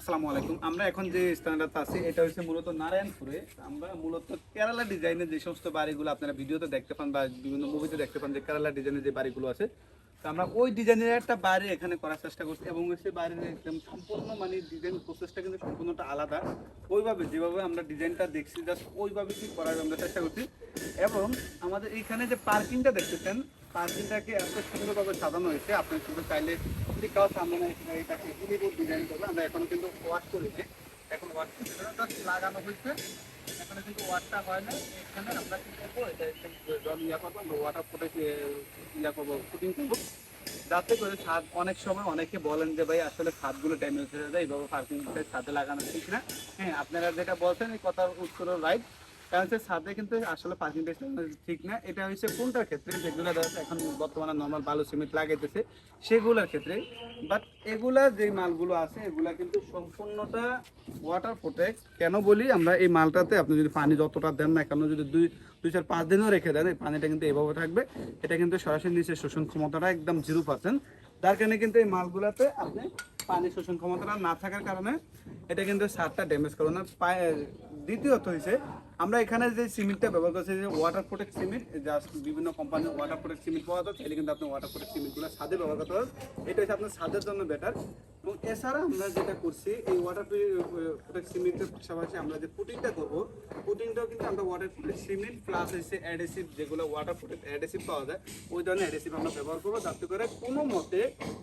আসসালামু আলাইকুম। আমরা এখন যে স্ট্যান্ডার্ড আছি, এটা হচ্ছে মূলত নারায়ণপুরে। আমরা মূলত কেরালা ডিজাইনের যে সমস্ত বাড়িগুলো আপনারা ভিডিওতে দেখতে পান বা বিভিন্ন মুভিতে দেখতে পান যে কেরালা ডিজাইনের যে বাড়িগুলো আছে, তো আমরা ওই ডিজাইনের একটা বাড়ি এখানে করার চেষ্টা করছি এবং সেই বাড়ির একদম সম্পূর্ণ মানে ডিজাইন প্রসেসটা কিন্তু সম্পূর্ণটা আলাদা। ওইভাবে যেভাবে আমরা ডিজাইনটা দেখছি জাস্ট ওইভাবে কি করার আমরা চেষ্টা করছি। এবং আমাদের এইখানে যে পার্কিংটা দেখতেছেন পার্কিংটাকে এত সুন্দরভাবে সাজানো হয়েছে আপনি শুধু চাইলে সামনে না এখানে এটাকে ইলিপুর ডিজাইন করবে। আমরা এখন কিন্তু ওয়াশ করেছি এখন ওয়াশ জাস্ট লাগানো হয়েছে, এখানে কিন্তু ওয়াশটা হয় না। এখানে আমরা কি করব? এটা জল ইয়া করব, আমরা ওয়াটার ফুটে ইয়া করব শুটিং করব। যাতে করে ছাদ, অনেক সময় অনেকে বলেন যে, ভাই, আসলে ছাদগুলো ড্যামেজ হয়ে যায়, এইভাবে পার্কিং ছাদে লাগানো ঠিক না হ্যাঁ আপনারা যেটা বলছেন, এই কথার উত্তর রাইট কারণ হচ্ছে ছাদে কিন্তু আসলে পার্কিং ঠিক না। এটা হচ্ছে কোনটার ক্ষেত্রে? যেগুলো এখন বর্তমানে নর্মাল বালু সিমেন্ট লাগাইতেছে, সেগুলোর ক্ষেত্রে। বাট এগুলা যে মালগুলো আছে, এগুলা কিন্তু সম্পূর্ণটা ওয়াটার প্রোটেক্ট কেন বলি? আমরা এই মালটাতে আপনি যদি পানি যতটা দেন না কেন, যদি দুই দুই, চার, পাঁচ দিনও রেখে দেন, এই পানিটা কিন্তু এভাবে থাকবে। এটা কিন্তু সরাসরি নিচে শোষণ ক্ষমতাটা একদম জিরো পার্সেন্ট যার কারণে কিন্তু এই মালগুলাতে আপনি পানি শোষণ ক্ষমতাটা না থাকার কারণে এটা কিন্তু সারটা ড্যামেজ করবে না। দ্বিতীয়ত হয়েছে আমরা এখানে যে সিমেন্টটা ব্যবহার করছি, যে ওয়াটার প্রোটেক্ট সিমেন্ট জাস্ট বিভিন্ন কোম্পানির ওয়াটার প্রোটেক্ট সিমেন্ট পাওয়া যায়, তাহলে কিন্তু আপনি ওয়াটার প্রোটেক্ট সিমেন্টগুলো ছাদে ব্যবহার করতে পারেন এটা হচ্ছে আপনার ছাদের জন্য বেটার এবং এছাড়া আমরা যেটা করছি, এই ওয়াটার প্রোটেক্ট সিমেন্টের পাশাপাশি আমরা যে পুটিংটা করব পুটিংটাও কিন্তু আমরা ওয়াটার প্রোটেক্ট সিমেন্ট প্লাস হচ্ছে অ্যাডেসিভ যেগুলো ওয়াটার প্রোটেক্ট অ্যাডেসিভ পাওয়া যায়, ওই ধরনের অ্যাডেসিভ আমরা ব্যবহার করব। যাতে করে কোনো মতে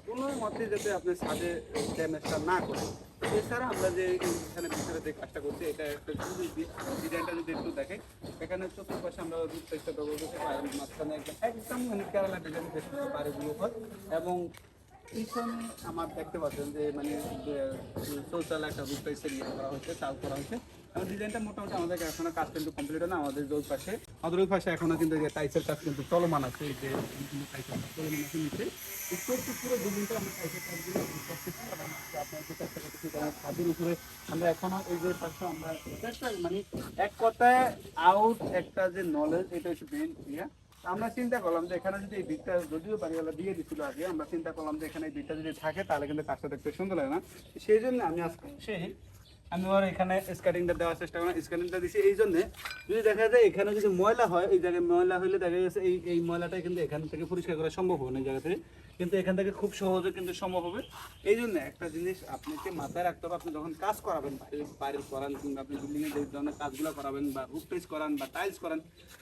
কোনো মতে যাতে আপনার ছাদে ড্যামেজটা না করে। এছাড়া আমরা যে এখানে যে কাজটা করছি, এটা একটা ডিজাইনটা যদি একটু দেখে এখানে চতুর্পাশে আমরা করছি পায়ের মাঝখানে একদম- মানে কেরালা ডিজাইন বাড়িগুলো হয় এবং পিছনে আমার দেখতে পাচ্ছেন যে মানে শৌচালয় একটা রূপ টাইসের ইয়ে করা হয়েছে, চাল করা হয়েছে। ডিজাইনটা মোটামুটি আমাদের এখনও কমপ্লিট হয় না আমাদের আমাদের কিন্তু টাইসের কিন্তু চলমান আছে যে পুরো যে কারণ ছাদের উপরে আমরা এখনও এই যে পাশে আমরা মানে এক কথায় আউট একটা যে নলেজ এটা হচ্ছে মেন ইয়া আমরা চিন্তা করলাম যে এখানে যদি এই দিকটা যদিও বাড়িওয়ালা দিয়ে দিচ্ছিল আগে, আমরা চিন্তা করলাম যে এখানে এই দিকটা যদি থাকে, তাহলে কিন্তু কাজটা দেখতে সুন্দর লাগে না। সেই জন্য আমি আজকে সেই আমি ওর এখানে স্কার্টিংটা দেওয়ার চেষ্টা করলাম স্কার্টিংটা দিছি এই জন্যে। যদি দেখা যায় এখানে যদি ময়লা হয়, এই জায়গায় ময়লা হলে দেখা গেছে এই এই ময়লাটা কিন্তু এখান থেকে পরিষ্কার করা সম্ভব হবে না এই জায়গা থেকে। কিন্তু এখান থেকে খুব সহজে কিন্তু সম্ভব হবে। এই জন্য একটা জিনিস আপনাকে মাথায় রাখতে হবে, আপনি যখন কাজ করাবেন, বাড়ির করান কিংবা আপনি বিল্ডিংয়ে যে ধরনের কাজগুলো করাবেন বা রুফ টাইস করান বা টাইলস করান,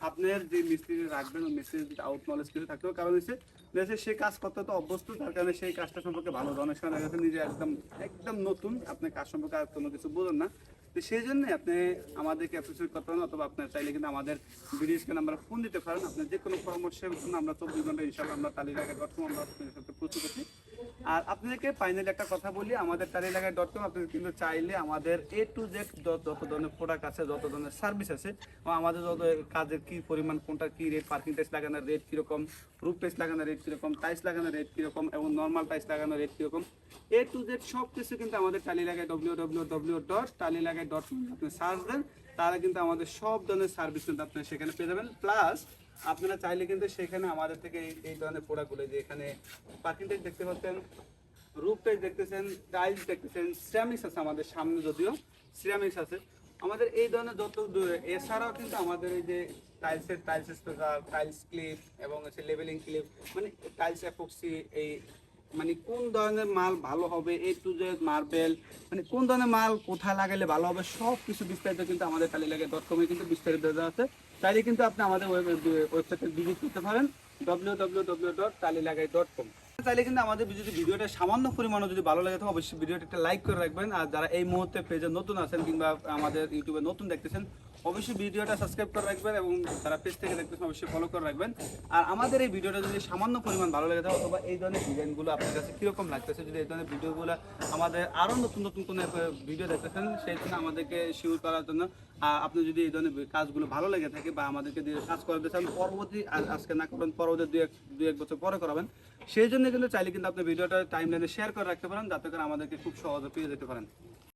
আপনার যে মিস্ত্রি রাখবেন, ওই মিস্ত্রির আউট নলেজ কিছু থাকতে হবে কারণ হচ্ছে দেখা সে কাজ করতে তো অভ্যস্ত, তার কারণে সেই কাজটা সম্পর্কে ভালো অনেক সময় দেখা যাচ্ছে নিজে একদম একদম নতুন আপনি কাজ সম্পর্কে আর কোনো কিছু বোঝেন না। তো সেই জন্য আপনি আমাদেরকে অ্যাপ্রিসিয়েট করতে পারেন অথবা আপনার চাইলে কিন্তু আমাদের বিডিএসকে আমরা ফোন দিতে পারেন। আপনার যে কোনো পরামর্শের জন্য আমরা চব্বিশ ঘণ্টা হিসাবে আমরা তালিকা ডট আমরা প্রচুর আছি। আর আপনাদেরকে ফাইনালি একটা কথা বলি, আমাদের তালিকায় ডট কম আপনি কিন্তু চাইলে আমাদের এ টু জেড যত ধরনের প্রোডাক্ট আছে, যত ধরনের সার্ভিস আছে আমাদের যত কাজের কি পরিমাণ, কোনটা কি রেট পার্কিং টাইস লাগানোর রেট কীরকম রুফ টাইস লাগানোর রেট কীরকম টাইস লাগানোর রেট কীরকম, এবং নর্মাল টাইস লাগানোর রেট কীরকম এ টু জেড সব কিছু কিন্তু আমাদের টালি লাগায় ডব্লিউ ডব্লিউ ডব্লিউ ডট টালি লাগায় ডট আপনি সার্চ দেন তাহলে কিন্তু আমাদের সব ধরনের সার্ভিস কিন্তু আপনি সেখানে পেয়ে যাবেন। প্লাস আপনারা চাইলে কিন্তু সেখানে আমাদের থেকে এই- ধরনের প্রোডাক্টগুলো যে এখানে পার্কিং দেখতে পাচ্ছেন টাইস দেখতেছেন টাইলস দেখতেছেন সিরামিক্স আছে আমাদের সামনে যদিও সিরামিক্স আছে। আমাদের এই ধরনের যত এছাড়াও কিন্তু আমাদের এই যে টাইলসের টাইলস স্পেকার টাইলস ক্লিপ এবং হচ্ছে লেভেলিং ক্লিপ মানে টাইলস অ্যাপক্সি এই মানে কোন ধরনের মাল ভালো হবে এ টু জেড মার্বেল মানে কোন ধরনের মাল কোথায় লাগালে ভালো হবে সব কিছু বিস্তারিত কিন্তু আমাদের টালি লাগে ডট কমে কিন্তু বিস্তারিত দেওয়া আছে। চাইলে কিন্তু আপনি আমাদের ওয়েবসাইটে ভিজিট করতে পারেন ডব্লিউ ডব্লিউ ডব্লিউ ডট টালি লাগাই ডট কম চাইলে কিন্তু আমাদের যদি ভিডিওটা সামান্য পরিমাণে যদি ভালো লাগে, তো অবশ্যই ভিডিওটা একটা লাইক করে রাখবেন। আর যারা এই মুহূর্তে পেজে নতুন আছেন কিংবা আমাদের ইউটিউবে নতুন দেখতেছেন অবশ্যই ভিডিওটা সাবস্ক্রাইব করে রাখবেন এবং তারা পেজ থেকে দেখতেছেন অবশ্যই ফলো করে রাখবেন। আর আমাদের এই ভিডিওটা যদি সামান্য পরিমাণ ভালো লেগে থাকে অথবা এই ধরনের ডিজাইনগুলো আপনার কাছে কীরকম লাগতেছে, যদি এই ধরনের ভিডিওগুলো আমাদের আরও নতুন নতুন কোনো ভিডিও দেখতেছেন, সেই জন্য আমাদেরকে শিওর করার জন্য আপনি যদি এই ধরনের কাজগুলো ভালো লেগে থাকে বা আমাদেরকে দিয়ে কাজ করাতে চান, পরবর্তী আজকে না করবেন পরবর্তী দুই এক দুই এক বছর পরে করাবেন। সেই জন্য কিন্তু চাইলে কিন্তু আপনি ভিডিওটা টাইম লাইনে শেয়ার করে রাখতে পারেন, যাতে করে আমাদেরকে খুব সহজে পেয়ে যেতে পারেন।